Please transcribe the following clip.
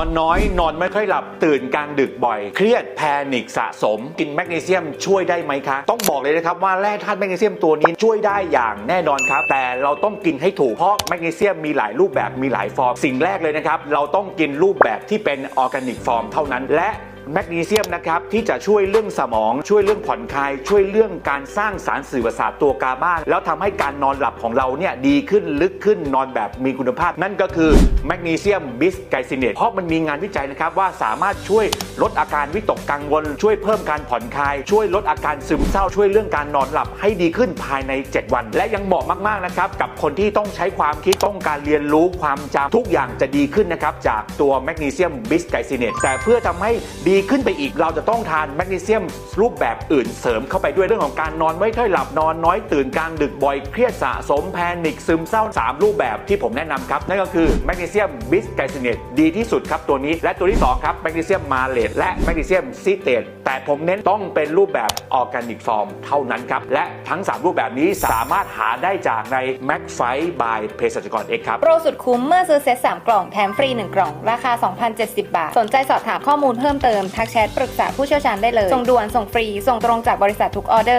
อนน้อย นอนไม่ค่อยหลับตื่นกลางดึกบ่อย เครียดแพนิคสะสม กินแมกนีเซียมช่วยได้ไหมคะ ต้องบอกเลยนะครับว่าแร่ธาตุแมกนีเซียมตัวนี้ช่วยได้อย่างแน่นอนครับ แต่เราต้องกินให้ถูกเพราะแมกนีเซียมมีหลายรูปแบบมีหลายฟอร์ม สิ่งแรกเลยนะครับ เราต้องกินรูปแบบที่เป็นออร์แกนิกฟอร์มเท่านั้น และ แมกนีเซียมนะครับที่จะช่วยเรื่องสมอง ช่วยเรื่องผ่อนคลาย ช่วยเรื่องการสร้างสารสื่อประสาทตัวกาบ้าแล้วทำให้การนอนหลับของเราเนี่ยดีขึ้นลึกขึ้นนอนแบบมีคุณภาพ นั่นก็คือแมกนีเซียมบิสไกซิเนตเพราะมันมีงานวิจัยนะครับว่าสามารถช่วยลดอาการวิตกกังวล ช่วยเพิ่มการผ่อนคลาย ช่วยลดอาการซึมเศร้าช่วยเรื่องการนอนหลับให้ดีขึ้นภายใน 7 วัน และยังเหมาะมากๆนะครับกับคนที่ต้องใช้ความคิดต้องการเรียนรู้ความจำทุกอย่างจะดีขึ้นนะครับจากตัวแมกนีเซียมบิสไกซิเนตแต่เพื่อทำให้ดีขึ้นไปอีกเราจะต้องทานแมกนีเซียมรูปแบบอื่นเสริมเข้าไปด้วยเรื่องของการนอนไม่ค่อยหลับนอนน้อยตื่นกลางดึกบ่อยเครียดสะสมแพนิคซึมเศร้า 3 รูปแบบที่ผมแนะนำครับ นั่นก็คือแมกนีเซียมบิสไกซิเนตดีที่สุดครับตัวนี้ และตัวที่ 2 ครับแมกนีเซียมมาเลตและแมกนีเซียมซิเตตแต่ผมเน้นต้องเป็นรูปแบบออร์แกนิกฟอร์มเท่านั้นครับและทั้ง 3 รูปแบบนี้สามารถหาได้จากใน m a c f i บายเภสัชกรเอกครับโปรสุดคุ้มเมื่อซื้อเซ็ต3กล่องแถมฟรี 1 กล่อง ราคา 2,070 บาท สนใจสอบถามข้อมูลเพิ่มเติมทักแชทปรึกษาผู้เชี่ยวชาญได้เลย ส่งด่วนส่งฟรี ส่งตรงจากบริษัททุกออเดอร์